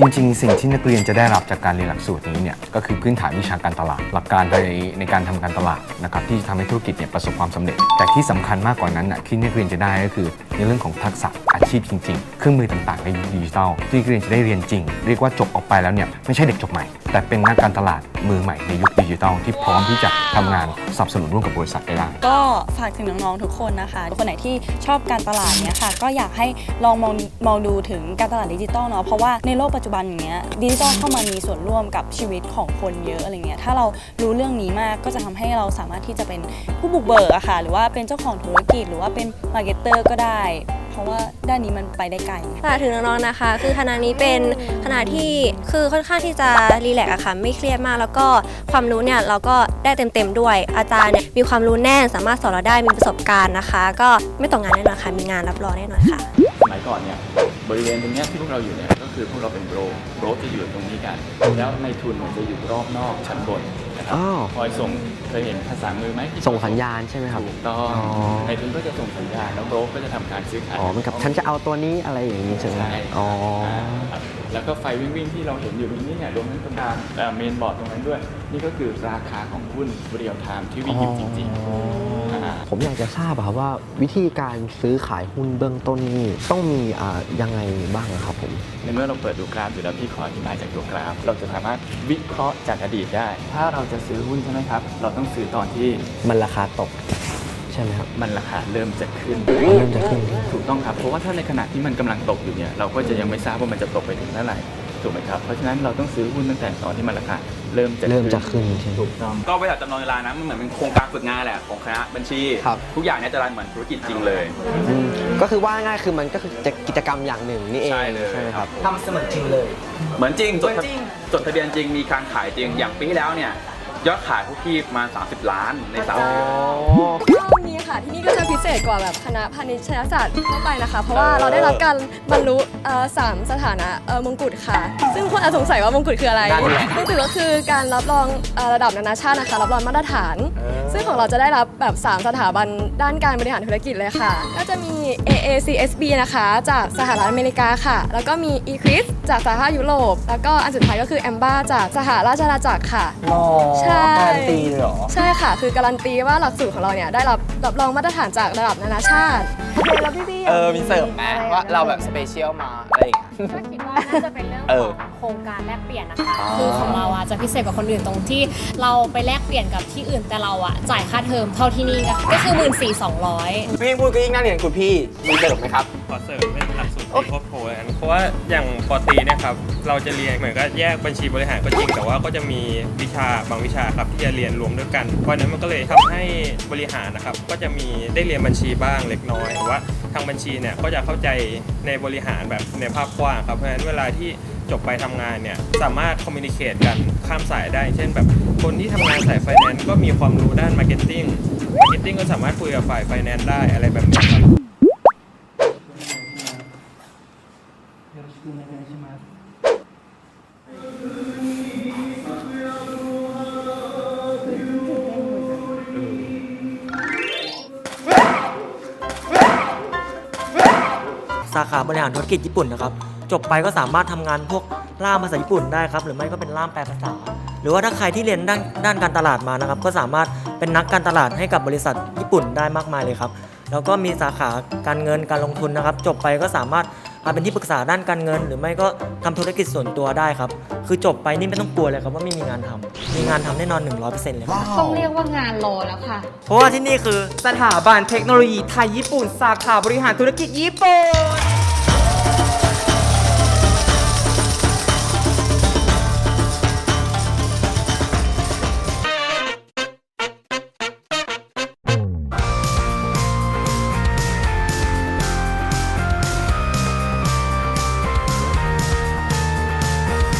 จริง ๆ สิ่งที่นักเรียนจะได้รับจากการเรียนหลักสูตรนี้เนี่ยก็คือพื้นฐานวิชาการตลาด หลักการในในการทำการตลาดนะครับที่จะทำให้ธุรกิจเนี่ยประสบความสำเร็จ แต่ที่สำคัญมากกว่านั้นน่ะที่นักเรียนจะได้ก็คือ ในเรื่องของทักษะอาชีพจริง ๆ เครื่องมือต่างๆในยุคดิจิทัลที่นักเรียนจะได้เรียนจริง เรียกว่าจบออกไปแล้วเนี่ยไม่ใช่เด็กจบใหม่ แต่เป็นนักการตลาด มือใหม่ในยุคดิจิทัลที่พร้อมที่จะทำงานสนับสนุนร่วมกับบริษัทได้ ก็ฝากถึงน้องๆทุกคนนะคะ คนไหนที่ชอบการตลาดเนี้ยค่ะ ก็อยากให้ลองมองมองดูถึงการตลาดดิจิตอลเนาะ เพราะว่าในโลกปัจจุบันอย่างเงี้ยดิจิตอลเข้ามามีส่วนร่วมกับชีวิตของคนเยอะอะไรเงี้ย ถ้าเรารู้เรื่องนี้มากก็จะทำให้เราสามารถที่จะเป็นผู้บุกเบิกอะค่ะ หรือว่าเป็นเจ้าของธุรกิจ หรือว่าเป็นมาร์เก็ตเตอร์ก็ได้ เพราะว่าด้านนี้มันไปได้ไกลฝากถึงน้องๆนะคะ คือคณะนี้เป็นคณะที่คือค่อนข้างที่จะรีแลกซ์อะค่ะไม่เครียดมาก แล้วก็ความรู้เนี่ยเราก็ได้เต็มๆด้วย อาจารย์เนี่ยมีความรู้แน่นสามารถสอนเราได้มีประสบการณ์นะคะ ก็ไม่ตกงานแน่นอนค่ะมีงานรับรองแน่นอนค่ะสมัยก่อนเนี่ยบริเวณตรงเนี้ยที่พวกเราอยู่เนี่ยก็คือพวกเราเป็นโบรโบรจะอยู่ตรงนี้กัน แล้วในทุนเนี่ยจะอยู่รอบนอกชั้นบนนะ ครับอ้าว คอยส่งเคยเห็นภาษามือไหมที่ส่งสัญญาณใช่ไหมครับ ถูกต้องอ๋อในทุนก็จะส่งสัญญาณแล้วโบรก็จะทำการซื้อขาย อ๋อเหมันกับฉันจะเอาตัวนี้อะไรอย่างนี้ใช่ไหมใช่อ๋อ ครับแล้วก็ไฟวิ่งวิ่งๆที่เราเห็นอยู่ตรงนี้เนี่ยรวมทั้งตรงกลางเมนบอร์ดตรงนั้นด้วย นี่ก็คือราคาของหุ้นเรียลไทม์ที่วิ่งอยู่จริงๆอ่า ผมอยากจะทราบอะครับว่าวิธีการซื้อขายหุ้นเบื้องต้นนี่ต้องมีอ่ายังไงบ้างอะครับผม ในเมื่อเราเปิดดูกราฟอยู่แล้วพี่ขออธิบายจากตัวกราฟ เราจะสามารถวิเคราะห์จากอดีตได้ ถ้าเราจะซื้อหุ้นใช่ไหมครับ เราต้องซื้อตอนที่มันราคาตก ใช่ไหมครับมันราคาเริ่มจะขึ้นเริ่มจะขึ้น ถูกต้องครับ เพราะว่าถ้าในขณะที่มันกำลังตกอยู่เนี่ย เราก็จะยังไม่ทราบว่ามันจะตกไปถึงเท่าไหร่ ถูกไหมครับ เพราะฉะนั้นเราต้องซื้อหุ้นตั้งแต่ตอนที่มันราคาเริ่มจะเริ่มจะขึ้นใช่ไหม ถูกต้องก็บริษัทจำลองเวลานะมันเหมือนเป็นโครงการฝึกงานแหละของคณะบัญชี ครับ ทุกอย่างเนี่ยจะรันเหมือนธุรกิจจริงเลย อืมก็คือว่าง่ายคือมันก็คือจะกิจกรรมอย่างหนึ่งนี่เองใช่เลย ไหมครับ ทำเสมือนจริงเลย เหมือนจริงจดทะจดทะเบียนจริงมีการขายจริงอย่างปีที่แล้วเนี่ย ยอดขายพวกพี่ประมาณ30 ล้านในสามอ๋อเดือน รอบนี้ค่ะ ที่นี่ก็จะพิเศษกว่าแบบคณะพาณิชยศาสตร์ทั่วไปนะคะ เพราะว่าเราได้รับการบรรลุเอ่อสามสถานะเอ่อมงกุฎค่ะ ซึ่งคนอาจสงสัยว่ามงกุฎคืออะไรนั่นแหละ มงกุฎก็คือการรับรองเอ่อระดับนานาชาตินะคะ รับรองมาตรฐาน ซึ่งของเราจะได้รับแบบ 3 สถาบันด้านการบริหารธุรกิจเลยค่ะ ก็จะมี AACSB นะคะ จากสหรัฐอเมริกาค่ะ แล้วก็มี ECRIS จากสหภาพยุโรป แล้วก็อันสุดท้ายก็คือ AMBA จากสหราชอาณาจักรค่ะใช่ การันตีเลยหรอ ใช่ค่ะ คือการันตีว่าหลักสูตรของเราเนี่ยได้รับรับรองมาตรฐานจากระดับนานาชาติเออ มีเสริมไหมว่าเราแบบสเปเชียลมาอะไรอย่างเงี้ย ก็คิดว่าน่าจะเป็นเรื่องเอขอองโค รงการแลกเปลี่ยนนะคะอ๋อคือของเราอะจะพิเศษกว่าคนอื่นตรงที่เราไปแลกเปลี่ยนกับที่อื่นแต่เราอะจ่ายค่าเทอมเท่าที่นี่ก็ก็คือหมื่นสี่สองร้อยพี่พูดก็ยิ่งน่าเรียนคุณพี่มีเสริมไหมครับ ขอเสริมเป็นหลักสูตรตีครบโทกันเพราะว่าอย่างปอตรีเนะครับเราจะเรียนเหมือนก็แยกบัญชีบริหารก็จริง แต่ว่าก็จะมีวิชาบางวิชาครับที่จะเรียนรวมด้วยกัน เพราะฉะนั้นมันก็เลยทำให้บริหารนะครับก็จะมีได้เรียนบัญชีบ้างเล็กน้อยแต่ว่าทางบัญชีเนี่ยก็จะเข้าใจในบริหารแบบในภาพกว้างครับเพราะฉะนั้นเวลาที่ จบไปทำงานเนี่ยสามารถคอมมิ n นิเคตกันข้ามสายได้ เช่นแบบคนที่ทำงานสายไฟแนนซ์ก็มีความรู้ด้านมาร์เก็ตติ้งมาร์เก็ตติ้งก็สามารถคุยกับฝ่ายไฟแนนซ์ได้อะไรแบบนี้ครับสาขาบริหารธุรกิจญี่ปุ่นนะครับ จบไปก็สามารถทำงานพวกล่ามภาษาญี่ปุ่นได้ครับ หรือไม่ก็เป็นล่ามแปลภาษา หรือว่าถ้าใครที่เรียนด้านด้านการตลาดมานะครับ ก็สามารถเป็นนักการตลาดให้กับบริษัทญี่ปุ่นได้มากมายเลยครับแล้วก็มีสาขาการเงินการลงทุนนะครับ จบไปก็สามารถมาเป็นที่ปรึกษาด้านการเงิน หรือไม่ก็ทำธุรกิจส่วนตัวได้ครับ คือจบไปนี่ไม่ต้องกลัวเลยครับว่าไม่มีงานทำมีงานทำแน่นอน 100%เลยครับต้องเรียกว่างานโลแล้วค่ะ เพราะว่าที่นี่คือสถาบันเทคโนโลยีไทยญี่ปุ่น สาขาบริหารธุรกิจญี่ปุ่น